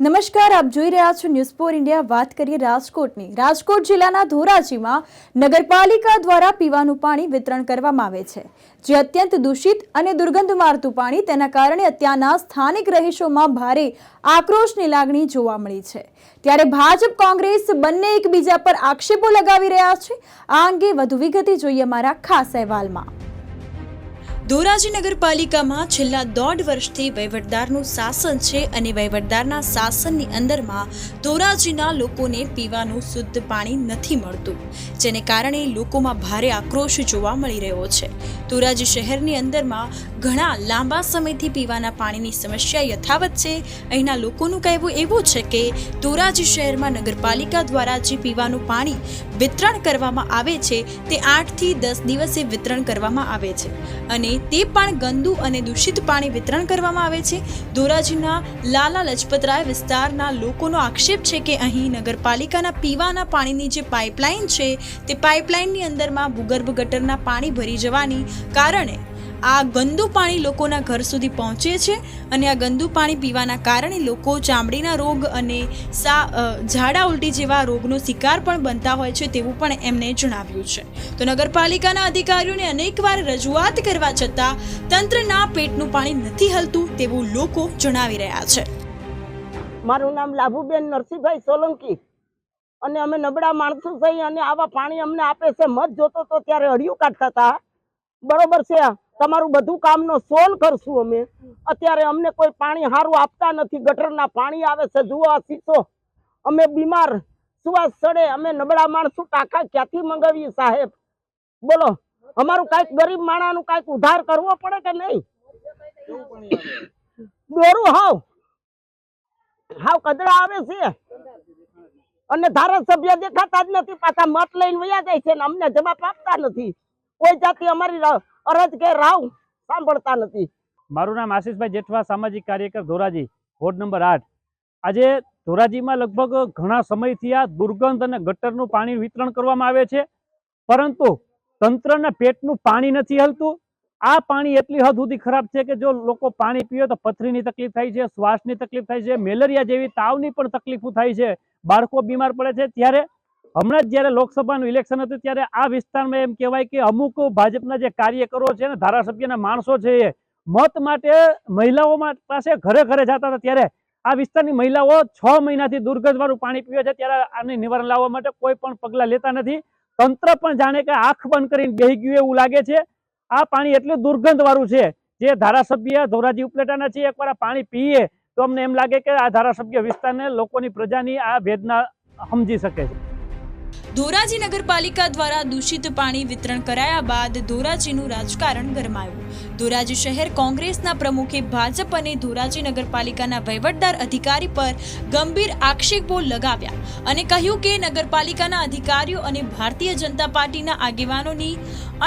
નમસ્કાર, આપ જોઈ રહ્યા છો ન્યૂઝ ફોર ઇન્ડિયા વાત કરીએ રાજકોટની. રાજકોટ જિલ્લાના ધોરાજીમાં નગરપાલિકા દ્વારા પીવાનું પાણી વિતરણ કરવામાં આવે છે. જે અત્યંત દૂષિત અને દુર્ગંધ મારતું પાણી તેના કારણે અત્યારના સ્થાનિક રહીશોમાં ભારે આક્રોશની લાગણી જોવા મળી છે. ત્યારે ભાજપ, કોંગ્રેસ બંને એકબીજા પર આક્ષેપો લગાવી રહ્યા છે. આ અંગે વધુ વિગતે જોઈએ અમારા ખાસ અહેવાલમાં. ધોરાજી નગરપાલિકામાં છેલ્લા દોઢ વર્ષથી વહીવટદારનું શાસન છે અને વહીવટદારના શાસનની અંદરમાં ધોરાજીના લોકોને પીવાનું શુદ્ધ પાણી નથી મળતું, જેને કારણે લોકોમાં ભારે આક્રોશ જોવા મળી રહ્યો છે. ધોરાજી શહેરની અંદરમાં ઘણા લાંબા સમયથી પીવાના પાણીની સમસ્યા યથાવત છે. અહીંના લોકોનું કહેવું એવું છે કે ધોરાજી શહેરમાં નગરપાલિકા દ્વારા જે પીવાનું પાણી વિતરણ કરવામાં આવે છે, તે આઠથી દસ દિવસે વિતરણ કરવામાં આવે છે અને તે પણ ગંદુ અને દૂષિત પાણી વિતરણ કરવામાં આવે છે. ધોરાજીના લાલા લજપતરાય વિસ્તારના લોકોનો આક્ષેપ છે કે અહીં નગરપાલિકાના પીવાના પાણીની જે પાઇપલાઇન છે, તે પાઇપલાઇનની અંદરમાં ભૂગર્ભ ગટરના પાણી ભરી જવાની કારણે આ ગંદુ પાણી લોકોના ઘર સુધી પહોંચે છે અને આ ગંદુ પાણી પીવાના કારણે લોકો ચામડીના રોગ અને સા ઝાડા ઉલટી જેવા રોગનો શિકાર પણ બનતા હોય છે તેવું પણ એમને જણાવ્યું છે. તો નગરપાલિકાના અધિકારીઓને અનેકવાર રજૂઆત કરવા છતાં તંત્રના પેટનું પાણી નથી હલતું તેવું લોકો જણાવી રહ્યા છે. મારું નામ લાભુબેન નરસિંહભાઈ સોલંકી અને અમે નબળા માણસો થઈ અને આવા પાણી અમને આપે છે. મત જોતો તો ત્યારે અડિયું કાઢતા હતા. બરોબર છે તમારું બધું કામનો સોલ કરશું અમે. અત્યારે અમને કોઈ પાણી સારું આપતા નથી. ગટરના પાણી આવે છે. જુઓ આ શીશો. અમે બીમાર. સુવાસ સડે. અમે નબળા માણસું ટાંકા ક્યાંથી મંગાવીએ સાહેબ? બોલો. અમારું કાંઈક ગરીબ માણાનું કાંઈક ઉધાર કરવો પડે કે નહીં? દોરું હાવ. હાવ કદડા આવે છે. અને ધારાસભ્ય દેખાતા જ નથી. પાછા મત લઈને વયા જાય છે ને અમને જવાબ આપતા નથી. કોઈ જાતિ અમારી અરજ કે રાવ સાંભળતા નથી. મારું નામ આશીષભાઈ જેઠવા, સામાજિક કાર્યકર ધોરાજી, વોર્ડ નંબર આઠ. આજે ધોરાજીમાં લગભગ ઘણા સમયથી આ દુર્ગંધ અને ગટરનું પાણી વિતરણ કરવામાં આવે છે, પરંતુ તંત્રના પેટનું પાણી નથી હલતું. આ પાણી એટલી હદ સુધી ખરાબ છે કે જો લોકો પાણી પીવે તો પથરીની તકલીફ થાય છે, શ્વાસની તકલીફ થાય છે, મેલેરિયા જેવી તાવની પણ તકલીફો થાય છે. બાળકો બીમાર પડે છે, ત્યારે હમણાં જ જ્યારે લોકસભાનું ઇલેક્શન હતું ત્યારે આ વિસ્તારમાં એમ કહેવાય કે અમુક ભાજપના જે કાર્યકરો છે ધારાસભ્યના માણસો છે એ, મત માટે મહિલાઓ પાસે ઘરે ઘરે જતા હતા. ત્યારે આ વિસ્તારની મહિલાઓ છ મહિનાથી દુર્ગંધવાળું પાણી પીવે છે. ત્યારે આને નિવારણ લાવવા માટે કોઈ પણ પગલાં લેતા નથી. તંત્ર પણ જાણે કે આંખ બંધ કરીને બેહી ગયું એવું લાગે છે. આ પાણી એટલું દુર્ગંધવાળું છે. જે ધારાસભ્ય ધોરાજી ઉપલેટાના છે, એકવાર પાણી પીએ તો અમને એમ લાગે કે આ ધારાસભ્ય વિસ્તારને લોકોની પ્રજાની આ વેદના સમજી શકે છે. ધોરાજી નગરપાલિકા દ્વારા દૂષિત પાણી વિતરણ કરાયા બાદ ધોરાજીનું રાજકારણ ગરમાયું. ધોરાજી શહેર કોંગ્રેસના પ્રમુખે ભાજપ અને ધોરાજી નગરપાલિકાના વહીવટદાર અધિકારી પર ગંભીર આક્ષેપો લગાવ્યા અને કહ્યું કે નગરપાલિકાના અધિકારીઓ અને ભારતીય જનતા પાર્ટીના આગેવાનોની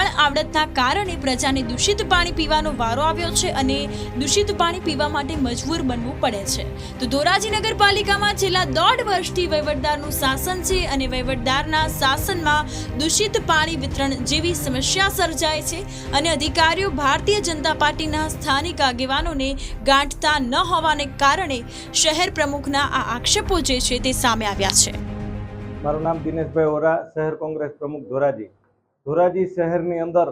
અણઆવડતના કારણે પ્રજાને દૂષિત પાણી પીવાનો વારો આવ્યો છે અને દૂષિત પાણી પીવા માટે મજબૂર બનવું પડે છે. તો ધોરાજી નગરપાલિકામાં છેલ્લા દોઢ વર્ષથી વહીવટદારનું શાસન છે અને વહીવટદારના શાસનમાં દૂષિત પાણી વિતરણ જેવી સમસ્યા સર્જાય છે અને અધિકારીઓ ભારતીય જનતા પાર્ટીના સ્થાનિક આગેવાનોને ગાંઠતા ન હોવાને કારણે શહેર પ્રમુખના આ આક્ષેપો જે છે તે સામે આવ્યા છે. મારું નામ દિનેશભાઈ ઓરા, શહેર કોંગ્રેસ પ્રમુખ ધોરાજી. ધોરાજી શહેરની અંદર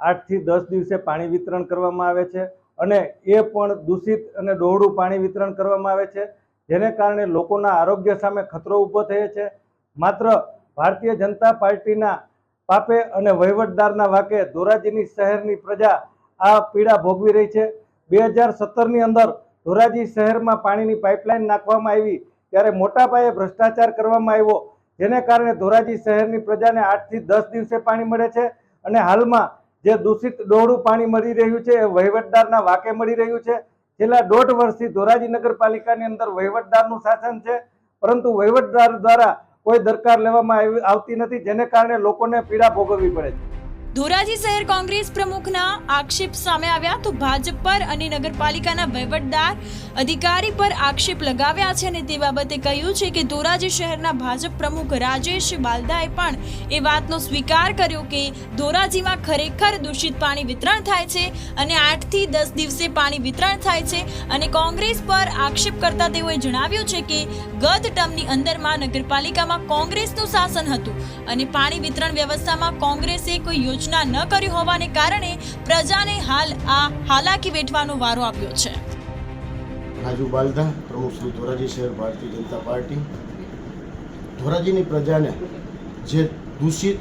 આઠથી દસ દિવસે પાણી વિતરણ કરવામાં આવે છે અને એ પણ દૂષિત અને ડોહળું પાણી વિતરણ કરવામાં આવે છે. જેને કારણે લોકોના આરોગ્ય સામે ખતરો ઊભો થયો છે. માત્ર ભારતીય જનતા પાર્ટીના પાપે અને વહીવટદારના વાકે ધોરાજીની શહેરની પ્રજા આ પીડા ભોગવી રહી છે. બે હજાર સત્તરની અંદર ધોરાજી શહેરમાં પાણીની પાઇપલાઇન નાખવામાં આવી, ત્યારે મોટા પાયે ભ્રષ્ટાચાર કરવામાં આવ્યો, જેને કારણે ધોરાજી શહેરની પ્રજાને આઠથી દસ દિવસે પાણી મળે છે અને હાલમાં જે દૂષિત ડોહળું પાણી મળી રહ્યું છે એ વહીવટદારના વાકે મળી રહ્યું છે. છેલ્લા દોઢ વર્ષથી ધોરાજી નગરપાલિકાની અંદર વહીવટદારનું શાસન છે, પરંતુ વહીવટદાર દ્વારા કોઈ દરકાર લેવામાં આવી- આવતી નથી જેને કારણે લોકોને પીડા ભોગવવી પડે છે. ધોરાજી શહેર કોંગ્રેસ પ્રમુખના આક્ષેપ સામે આવ્યા તો ભાજપ પર અને નગરપાલિકાના વહીવટદાર અધિકારી પર આક્ષેપ લગાવ્યા છે અને તે બાબતે કહ્યું છે કે ધોરાજી શહેરના ભાજપ પ્રમુખ રાજેશ બાલદાએ પણ એ વાતનો સ્વીકાર કર્યો કે ધોરાજીમાં ખરેખર દૂષિત પાણી વિતરણ થાય છે અને આઠથી દસ દિવસે પાણી વિતરણ થાય છે અને કોંગ્રેસ પર આક્ષેપ કરતા તેઓએ જણાવ્યું છે કે ગત ટર્મની અંદરમાં નગરપાલિકામાં કોંગ્રેસનું શાસન હતું અને પાણી વિતરણ વ્યવસ્થામાં કોંગ્રેસે કોઈ યોજના ન કરી હોવાને કારણે પ્રજાને હાલ આ હાલાકી વેઠવાનો વારો આવ્યો છે. રાજુ બાલધા પ્રમુખ શ્રી ધોરાજી શહેર ભારતીય જનતા પાર્ટી. ધોરાજીની પ્રજાને જે દૂષિત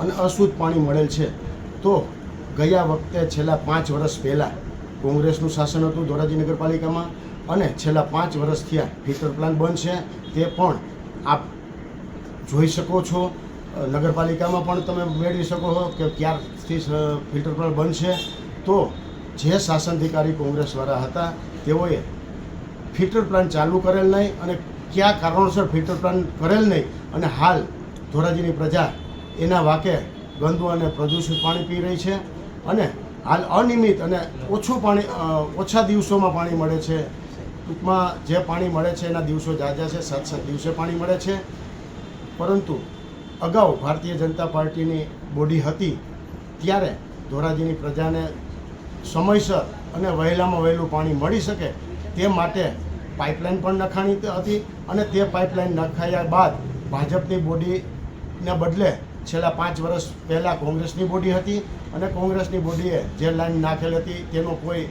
અને અશુદ્ધ પાણી મળેલ છે, તો ગયા વખતે છેલ્લા પાંચ વર્ષ પહેલાં કોંગ્રેસનું શાસન હતું ધોરાજી નગરપાલિકામાં અને છેલ્લા પાંચ વર્ષ થયા ફિલ્ટર પ્લાન્ટ બંધ છે. તે પણ આપ જોઈ શકો છો. નગરપાલિકામાં પણ તમે મેળવી શકો છો કે ક્યારથી ફિલ્ટર પ્લાન્ટ બનશે. તો જે શાસનાધિકારી કોંગ્રેસવાળા હતા, તેઓએ ફિલ્ટર પ્લાન્ટ ચાલુ કરેલ નહીં અને કયા કારણોસર ફિલ્ટર પ્લાન્ટ કરેલ નહીં અને હાલ ધોરાજીની પ્રજા એના વાકે ગંદુ અને પ્રદૂષિત પાણી પી રહી છે અને હાલ અનિયમિત અને ઓછું પાણી ઓછા દિવસોમાં પાણી મળે છે. ટૂંકમાં જે પાણી મળે છે એના દિવસો ઝાઝા છે સાત સાત દિવસે પાણી મળે છે. પરંતુ અગાઉ ભારતીય જનતા પાર્ટીની બોડી હતી, ત્યારે ધોરાજીની પ્રજાને સમયસર અને વહેલામાં વહેલું પાણી મળી શકે તે માટે પાઇપલાઇન પણ નખાણી હતી અને તે પાઇપલાઇન નખાયા બાદ ભાજપની બોડીને બદલે છેલ્લા પાંચ વર્ષ પહેલાં કોંગ્રેસની બોડી હતી અને કોંગ્રેસની બોડીએ જે લાઈન નાખેલ હતી તેનો કોઈ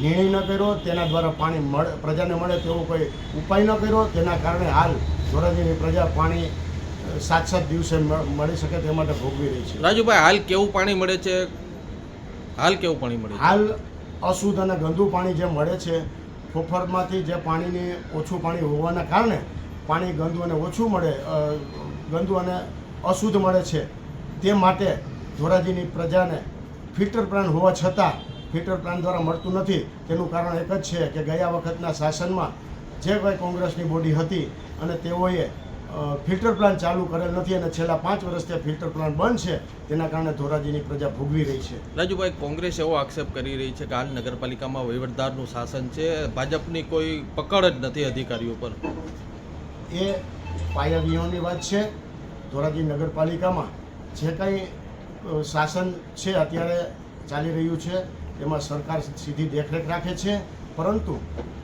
નિર્ણય ન કર્યો, તેના દ્વારા પાણી મળે, પ્રજાને મળે તેવો કોઈ ઉપાય ન કર્યો, તેના કારણે હાલ ધોરાજીની પ્રજા પાણી સાત સાત દિવસે મળી શકે તે માટે ભોગવી રહી છે. રાજુભાઈ હાલ કેવું પાણી મળે છે? હાલ કેવું પાણી મળે હાલ અશુદ્ધ અને ગંદુ પાણી જે મળે છે ફોફરમાંથી જે પાણીની ઓછું પાણી હોવાના કારણે પાણી ગંદુ અને ઓછું મળે ગંદુ અને અશુદ્ધ મળે છે. તે માટે ધોરાજીની પ્રજાને ફિલ્ટર પ્લાન્ટ હોવા છતાં ફિલ્ટર પ્લાન્ટ દ્વારા મળતું નથી. તેનું કારણ એક જ છે કે ગયા વખતના શાસનમાં જે કોઈ કોંગ્રેસની બોડી હતી અને તેઓએ ફિલ્ટર પ્લાન્ટ ચાલુ કરેલ નથી અને છેલ્લા પાંચ વર્ષથી ફિલ્ટર પ્લાન્ટ બંધ છે. તેના કારણે ધોરાજીની પ્રજા ભોગવી રહી છે. રાજુભાઈ કોંગ્રેસ એવો આક્ષેપ કરી રહી છે કે હાલ નગરપાલિકામાં વહીવટદારનું શાસન છે ભાજપની કોઈ પકડ જ નથી અધિકારીઓ પર. એ પાયાવીઓની વાત છે. ધોરાજી નગરપાલિકામાં જે કંઈ શાસન છે અત્યારે ચાલી રહ્યું છે. એમાં સરકાર સીધી દેખરેખ રાખે છે. પરંતુ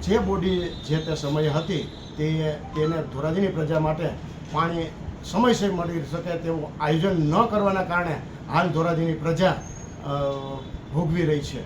જે બોડી જે તે સમયે હતી તે તેને ધોરાજીની પ્રજા માટે પાણી સમયસર મળી શકે તેવું આયોજન ન કરવાના કારણે હાલ ધોરાજીની પ્રજા ભોગવી રહી છે.